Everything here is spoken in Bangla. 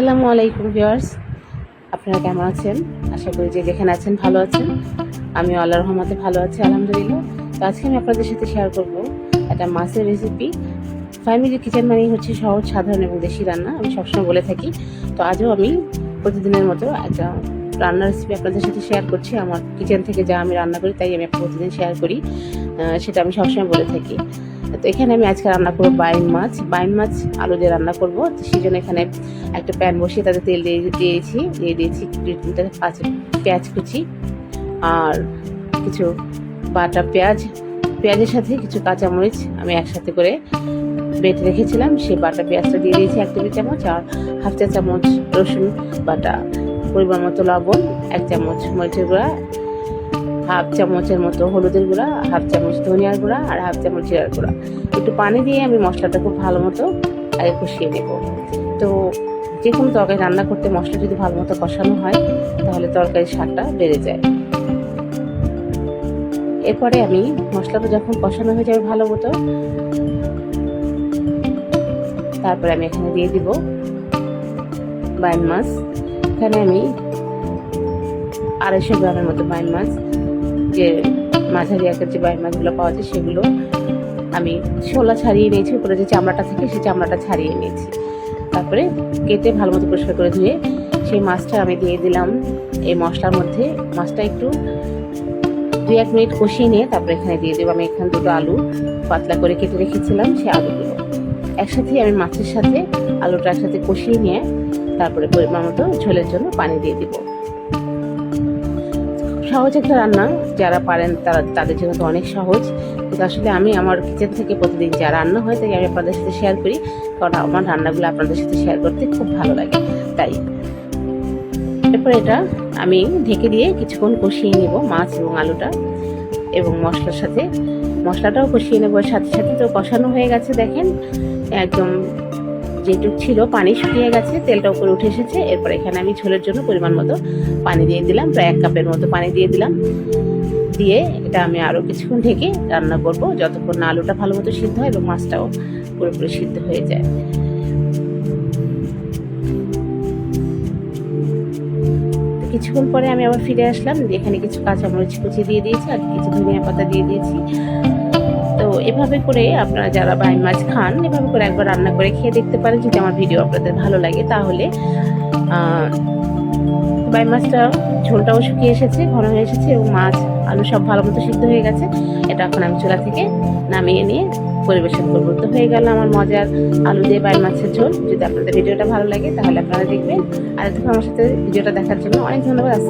আসসালামু আলাইকুম ভিউয়ার্স। আপনারা কেমন আছেন? আশা করি যে যেখানে আছেন ভালো আছেন। আমি আল্লাহ রহমতে ভালো আছি, আলহামদুলিল্লাহ। তো আজকে আমি আপনাদের সাথে শেয়ার করব একটা মাছের রেসিপি ফ্যামিলি কিচেন মানেই হচ্ছে সহজ, সাধারণ এবং দেশি রান্না। আমি সবসময় বলে থাকি। তো আজও আমি প্রতিদিনের মতো একটা রান্নার রেসিপি আপনাদের সাথে শেয়ার করছি। আমার কিচেন থেকে যা আমি রান্না করি, তাই আমি প্রতিদিন শেয়ার করি। সেটা আমি সবসময় বলে থাকি। তো এখানে আমি আজকে রান্না করব বাইন মাছ। বাইন মাছ আলু দিয়ে রান্না করব। সেই জন্য এখানে একটা প্যান বসিয়ে তাতে তেল দিয়ে দিয়েছি। দিয়ে দিয়েছি পেঁয়াজ কুচি আর কিছু বাটা পেঁয়াজ। পেঁয়াজের সাথে কিছু কাঁচামরিচ আমি একসাথে করে বেটে রেখেছিলাম। সেই বাটা পেঁয়াজটা দিয়ে দিয়েছি এক টেবিল চামচ আর হাফ চা চামচ রসুন বাটা, পরিমাণ মতো লবণ, এক চামচ মরিচের গুঁড়া হাফ চামচের মতো হলুদের গুঁড়া, হাফ চামচ ধনিয়ার গুঁড়া আর হাফ চামচ জিরার গুঁড়া। একটু পানি দিয়ে আমি মশলাটা খুব ভালো মতো আগে কষিয়ে নেব। তো যে কোনো তরকারি রান্না করতে মশলা যদি ভালো মতো কষানো হয়, তাহলে তরকারির স্বাদটা বেড়ে যায়। এরপরে আমি মশলাটা যখন কষানো হয়ে যাবে ভালো মতো, তারপরে আমি এখানে দিয়ে দিব বাইন মাছ। এখানে আমি আড়াইশো গ্রামের মতো বাইন মাছ। যে মাঝারি আকার যে বাইন মাছগুলো পাওয়া যায় সেগুলো আমি ছোলা ছাড়িয়ে নিয়েছি, উপরে যে চামড়াটা থাকে সেই চামড়াটা ছাড়িয়ে নিয়েছি। তারপরে কেটে ভালো মতো পরিষ্কার করে ধুয়ে সেই মাছটা আমি দিয়ে দিলাম এই মশলার মধ্যে। মাছটা একটু দুই এক মিনিট কষিয়ে নিয়ে তারপরে এখানে দিয়ে দেবো। আমি এখানে দুটো আলু পাতলা করে কেটে রেখেছিলাম সেই আলুগুলো। একসাথে আমি মাছের সাথে আলুটা একসাথে কষিয়ে নিয়ে তারপরে পরিমাণ মতো ঝোলের জন্য পানি দিয়ে দিব। সহজ একটা রান্না। যারা পারেন তারা, তাদের জন্য তো অনেক সহজ। কিন্তু আসলে আমি আমার কিচেন থেকে প্রতিদিন যা রান্না হয় তাই আমি আপনাদের সাথে শেয়ার করি। কারণ আমার রান্নাগুলো আপনাদের সাথে শেয়ার করতে খুব ভালো লাগে। তাই এরপর এটা আমি ঢেকে দিয়ে কিছুক্ষণ কষিয়ে নেব মাছ এবং আলুটা এবং মশলার সাথে। মশলাটাও কষিয়ে নেব, সাথে সাথে তো কষানো হয়ে গেছে দেখেন। একদম যেটুক ছিল পানি শুকিয়ে গেছে, তেলটা উপরে উঠে এসেছে। এরপর এখানে আমি ঝোলের জন্য পরিমাণ মতো পানি দিয়ে দিলাম। প্রায় এক কাপের মতো পানি দিয়ে দিলাম। দিয়ে এটা আমি আরও কিছুক্ষণ ঢেকে রান্না করব। যতক্ষণ না আলুটা ভালো মতো সিদ্ধ হয় এবং মাছটাও পুরোপুরি সিদ্ধ হয়ে যায়। কিছুক্ষণ পরে আমি আবার ফিরে আসলাম। এখানে কিছু কাঁচামরিচ কুচি দিয়ে দিয়েছি আর কিছু ধনিয়া পাতা দিয়ে দিয়েছি। এভাবে করে আপনারা যারা বাইন মাছ খান, এভাবে করে একবার রান্না করে খেয়ে দেখতে পারেন। যদি আমার ভিডিও আপনাদের ভালো লাগে, তাহলে বাই মাছটা, ঝোলটাও শুকিয়ে এসেছে, ঘন হয়ে এসেছে, এবং মাছ, আলু সব ভালো মতো সিদ্ধ হয়ে গেছে। এটা এখন আমি চুলা থেকে নামিয়ে নিয়ে পরিবেশন করব। তো হয়ে গেল আমার মজার আলু দিয়ে বাই মাছের ঝোল। যদি আপনাদের ভিডিওটা ভালো লাগে, তাহলে আপনারা দেখবেন। আর এতক্ষণ আমার সাথে ভিডিওটা দেখার জন্য অনেক ধন্যবাদ।